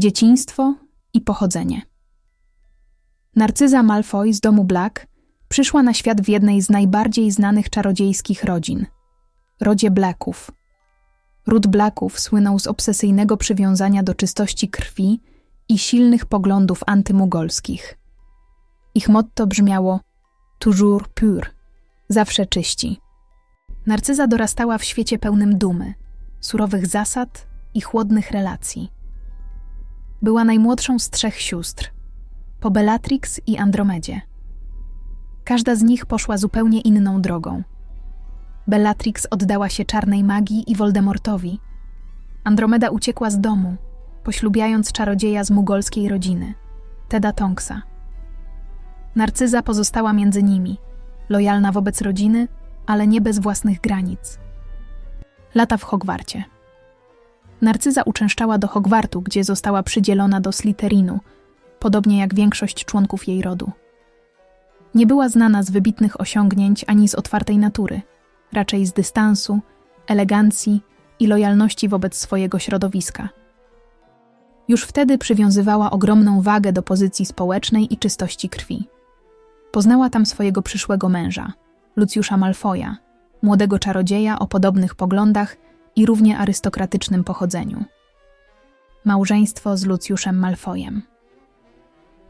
dzieciństwo i pochodzenie. Narcyza Malfoy z domu Black przyszła na świat w jednej z najbardziej znanych czarodziejskich rodzin rodzie Blacków. Ród Blacków słynął z obsesyjnego przywiązania do czystości krwi i silnych poglądów antymugolskich. Ich motto brzmiało toujours pur, zawsze czyści. Narcyza dorastała w świecie pełnym dumy, surowych zasad i chłodnych relacji. Była najmłodszą z trzech sióstr, po Bellatrix i Andromedzie. Każda z nich poszła zupełnie inną drogą. Bellatrix oddała się czarnej magii i Voldemortowi. Andromeda uciekła z domu, poślubiając czarodzieja z mugolskiej rodziny, Teda Tonksa. Narcyza pozostała między nimi, lojalna wobec rodziny, ale nie bez własnych granic. Lata w Hogwarcie. Narcyza uczęszczała do Hogwartu, gdzie została przydzielona do Slytherinu, podobnie jak większość członków jej rodu. Nie była znana z wybitnych osiągnięć ani z otwartej natury, raczej z dystansu, elegancji i lojalności wobec swojego środowiska. Już wtedy przywiązywała ogromną wagę do pozycji społecznej i czystości krwi. Poznała tam swojego przyszłego męża, Lucjusza Malfoja, młodego czarodzieja o podobnych poglądach i równie arystokratycznym pochodzeniu. Małżeństwo z Lucjuszem Malfojem.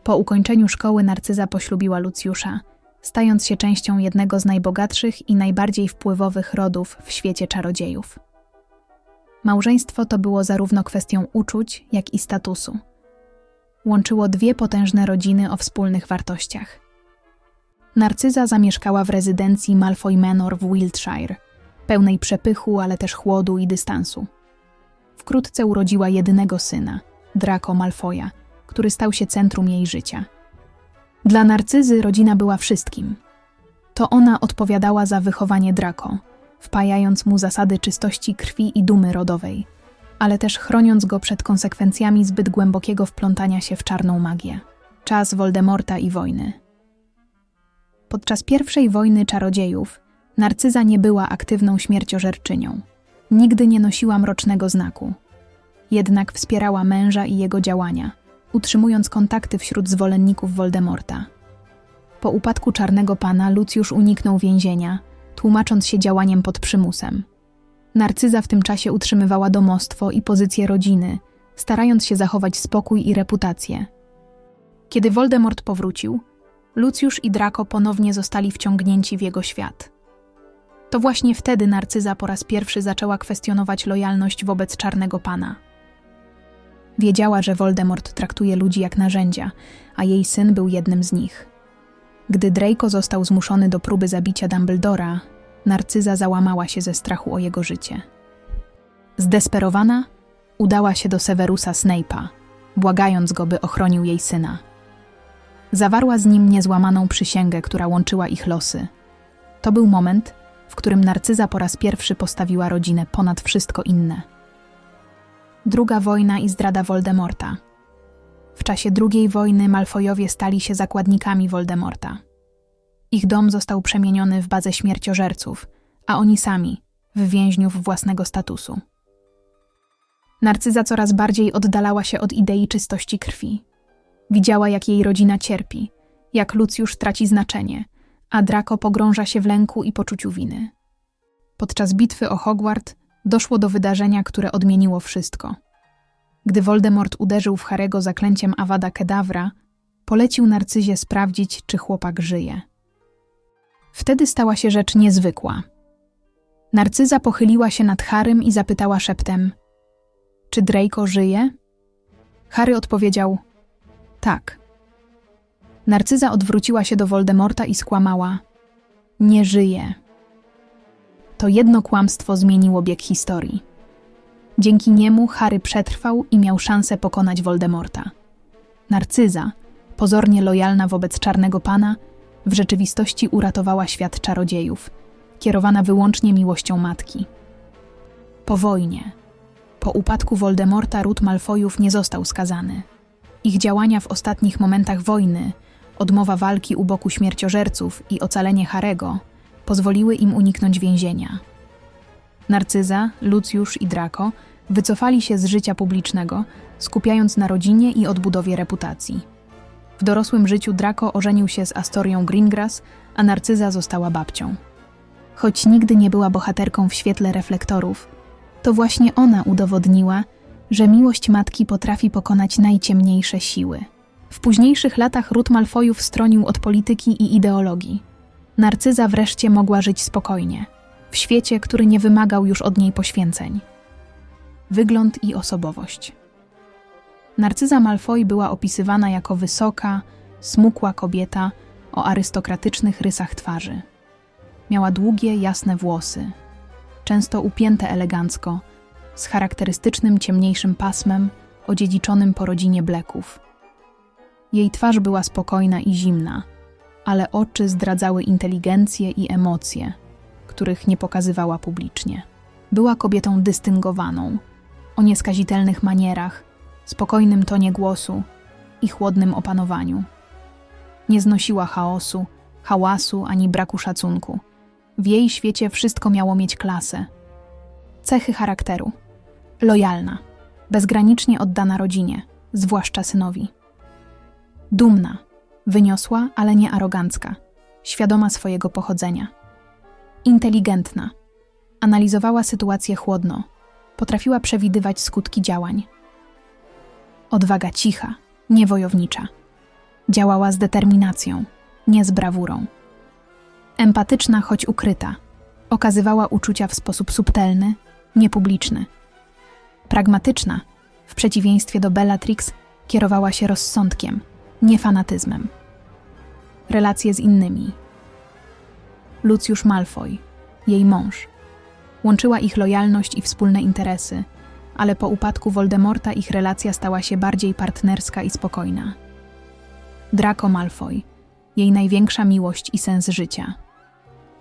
Po ukończeniu szkoły Narcyza poślubiła Lucjusza, stając się częścią jednego z najbogatszych i najbardziej wpływowych rodów w świecie czarodziejów. Małżeństwo to było zarówno kwestią uczuć, jak i statusu. Łączyło dwie potężne rodziny o wspólnych wartościach. Narcyza zamieszkała w rezydencji Malfoy Manor w Wiltshire, pełnej przepychu, ale też chłodu i dystansu. Wkrótce urodziła jedynego syna, Draco Malfoya, który stał się centrum jej życia. Dla Narcyzy rodzina była wszystkim. To ona odpowiadała za wychowanie Draco, wpajając mu zasady czystości krwi i dumy rodowej, ale też chroniąc go przed konsekwencjami zbyt głębokiego wplątania się w czarną magię. Czas Voldemorta i wojny. Podczas pierwszej wojny czarodziejów Narcyza nie była aktywną śmierciożerczynią. Nigdy nie nosiła mrocznego znaku. Jednak wspierała męża i jego działania, utrzymując kontakty wśród zwolenników Voldemorta. Po upadku Czarnego Pana Lucjusz uniknął więzienia, tłumacząc się działaniem pod przymusem. Narcyza w tym czasie utrzymywała domostwo i pozycję rodziny, starając się zachować spokój i reputację. Kiedy Voldemort powrócił, Lucjusz i Draco ponownie zostali wciągnięci w jego świat. To właśnie wtedy Narcyza po raz pierwszy zaczęła kwestionować lojalność wobec Czarnego Pana. Wiedziała, że Voldemort traktuje ludzi jak narzędzia, a jej syn był jednym z nich. Gdy Draco został zmuszony do próby zabicia Dumbledora, Narcyza załamała się ze strachu o jego życie. Zdesperowana, udała się do Severusa Snape'a, błagając go, by ochronił jej syna. Zawarła z nim niezłamaną przysięgę, która łączyła ich losy. To był moment, w którym Narcyza po raz pierwszy postawiła rodzinę ponad wszystko inne. Druga wojna i zdrada Voldemorta. W czasie II wojny Malfojowie stali się zakładnikami Voldemorta. Ich dom został przemieniony w bazę śmierciożerców, a oni sami w więźniów własnego statusu. Narcyza coraz bardziej oddalała się od idei czystości krwi. Widziała, jak jej rodzina cierpi, jak Lucjusz traci znaczenie, a Draco pogrąża się w lęku i poczuciu winy. Podczas bitwy o Hogwart doszło do wydarzenia, które odmieniło wszystko. Gdy Voldemort uderzył w Harego zaklęciem Avada Kedavra, polecił Narcyzie sprawdzić, czy chłopak żyje. Wtedy stała się rzecz niezwykła. Narcyza pochyliła się nad Harym i zapytała szeptem: Czy Draco żyje? Harry odpowiedział: Tak. Narcyza odwróciła się do Voldemorta i skłamała: Nie żyje. To jedno kłamstwo zmieniło bieg historii. Dzięki niemu Harry przetrwał i miał szansę pokonać Voldemorta. Narcyza, pozornie lojalna wobec Czarnego Pana, w rzeczywistości uratowała świat czarodziejów, kierowana wyłącznie miłością matki. Po wojnie, po upadku Voldemorta ród Malfoyów nie został skazany. Ich działania w ostatnich momentach wojny, odmowa walki u boku śmierciożerców i ocalenie Harego pozwoliły im uniknąć więzienia. Narcyza, Lucjusz i Draco Wycofali się z życia publicznego, skupiając na rodzinie i odbudowie reputacji. W dorosłym życiu Draco ożenił się z Astorią Greengrass, a Narcyza została babcią. Choć nigdy nie była bohaterką w świetle reflektorów, to właśnie ona udowodniła, że miłość matki potrafi pokonać najciemniejsze siły. W późniejszych latach ród Malfoyów stronił od polityki i ideologii. Narcyza wreszcie mogła żyć spokojnie, w świecie, który nie wymagał już od niej poświęceń. Wygląd i osobowość. Narcyza Malfoy była opisywana jako wysoka, smukła kobieta o arystokratycznych rysach twarzy. Miała długie, jasne włosy, często upięte elegancko, z charakterystycznym ciemniejszym pasmem odziedziczonym po rodzinie Blacków. Jej twarz była spokojna i zimna, ale oczy zdradzały inteligencję i emocje, których nie pokazywała publicznie. Była kobietą dystyngowaną, o nieskazitelnych manierach, spokojnym tonie głosu i chłodnym opanowaniu. Nie znosiła chaosu, hałasu ani braku szacunku. W jej świecie wszystko miało mieć klasę. Cechy charakteru: lojalna, bezgranicznie oddana rodzinie, zwłaszcza synowi. Dumna, wyniosła, ale nie arogancka, świadoma swojego pochodzenia. Inteligentna, analizowała sytuację chłodno, potrafiła przewidywać skutki działań. Odwaga cicha, niewojownicza. Działała z determinacją, nie z brawurą. Empatyczna, choć ukryta, okazywała uczucia w sposób subtelny, niepubliczny. Pragmatyczna, w przeciwieństwie do Bellatrix, kierowała się rozsądkiem, nie fanatyzmem. Relacje z innymi. Lucius Malfoy, jej mąż. Łączyła ich lojalność i wspólne interesy, ale po upadku Voldemorta ich relacja stała się bardziej partnerska i spokojna. Draco Malfoy, jej największa miłość i sens życia.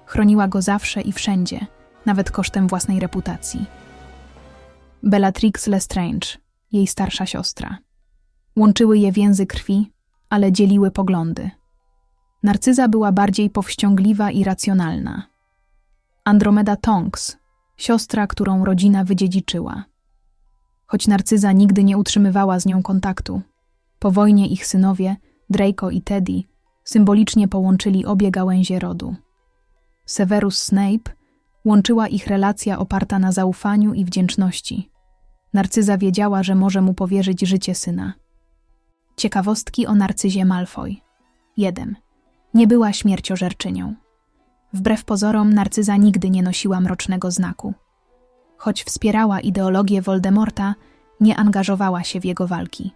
Chroniła go zawsze i wszędzie, nawet kosztem własnej reputacji. Bellatrix Lestrange, jej starsza siostra. Łączyły je więzy krwi, ale dzieliły poglądy. Narcyza była bardziej powściągliwa i racjonalna. Andromeda Tonks, siostra, którą rodzina wydziedziczyła. Choć Narcyza nigdy nie utrzymywała z nią kontaktu, po wojnie ich synowie, Draco i Teddy, symbolicznie połączyli obie gałęzie rodu. Severus Snape łączyła ich relacja oparta na zaufaniu i wdzięczności. Narcyza wiedziała, że może mu powierzyć życie syna. Ciekawostki o Narcyzie Malfoy. 1. Nie była śmierciożerczynią. Wbrew pozorom, Narcyza nigdy nie nosiła mrocznego znaku. Choć wspierała ideologię Voldemorta, nie angażowała się w jego walki.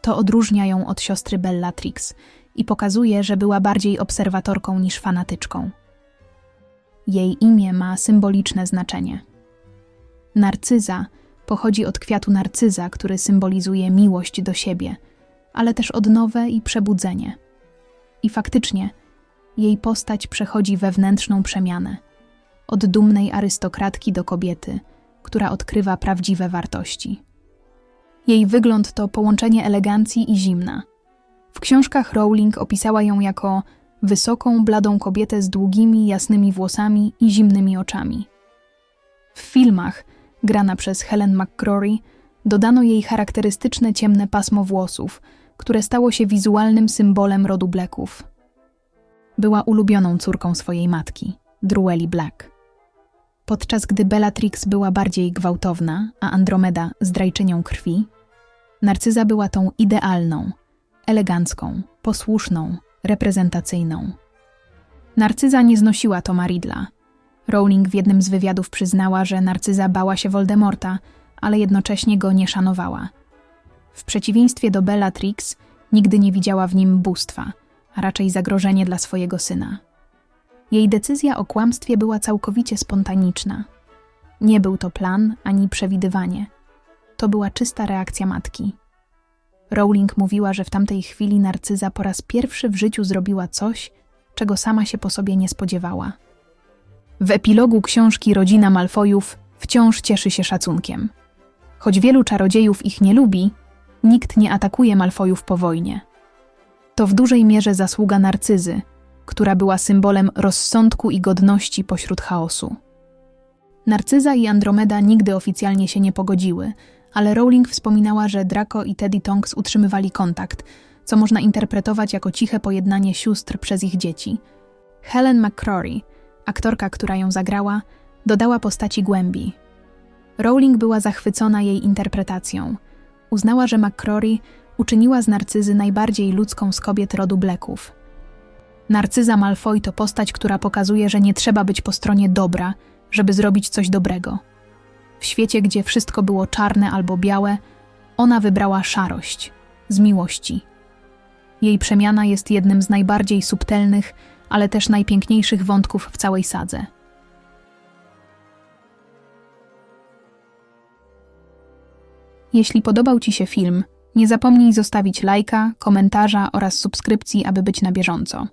To odróżnia ją od siostry Bellatrix i pokazuje, że była bardziej obserwatorką niż fanatyczką. Jej imię ma symboliczne znaczenie. Narcyza pochodzi od kwiatu narcyza, który symbolizuje miłość do siebie, ale też odnowę i przebudzenie. I faktycznie, jej postać przechodzi wewnętrzną przemianę od dumnej arystokratki do kobiety, która odkrywa prawdziwe wartości. Jej wygląd to połączenie elegancji i zimna. W książkach Rowling opisała ją jako wysoką, bladą kobietę z długimi, jasnymi włosami i zimnymi oczami. W filmach, grana przez Helen McCrory, dodano jej charakterystyczne ciemne pasmo włosów, które stało się wizualnym symbolem rodu Blacków. Była ulubioną córką swojej matki, Drueli Black. Podczas gdy Bellatrix była bardziej gwałtowna, a Andromeda zdrajczynią krwi, Narcyza była tą idealną, elegancką, posłuszną, reprezentacyjną. Narcyza nie znosiła Toma Ridla. Rowling w jednym z wywiadów przyznała, że Narcyza bała się Voldemorta, ale jednocześnie go nie szanowała. W przeciwieństwie do Bellatrix, nigdy nie widziała w nim bóstwa, a raczej zagrożenie dla swojego syna. Jej decyzja o kłamstwie była całkowicie spontaniczna. Nie był to plan ani przewidywanie. To była czysta reakcja matki. Rowling mówiła, że w tamtej chwili narcyza po raz pierwszy w życiu zrobiła coś, czego sama się po sobie nie spodziewała. W epilogu książki Rodzina Malfoyów wciąż cieszy się szacunkiem. Choć wielu czarodziejów ich nie lubi, nikt nie atakuje Malfoyów po wojnie. To w dużej mierze zasługa narcyzy, która była symbolem rozsądku i godności pośród chaosu. Narcyza i Andromeda nigdy oficjalnie się nie pogodziły, ale Rowling wspominała, że Draco i Teddy Tonks utrzymywali kontakt, co można interpretować jako ciche pojednanie sióstr przez ich dzieci. Helen McCrory, aktorka, która ją zagrała, dodała postaci głębi. Rowling była zachwycona jej interpretacją. Uznała, że McCrory uczyniła z Narcyzy najbardziej ludzką z kobiet rodu Blacków. Narcyza Malfoy to postać, która pokazuje, że nie trzeba być po stronie dobra, żeby zrobić coś dobrego. W świecie, gdzie wszystko było czarne albo białe, ona wybrała szarość, z miłości. Jej przemiana jest jednym z najbardziej subtelnych, ale też najpiękniejszych wątków w całej sadze. Jeśli podobał Ci się film, nie zapomnij zostawić lajka, komentarza oraz subskrypcji, aby być na bieżąco.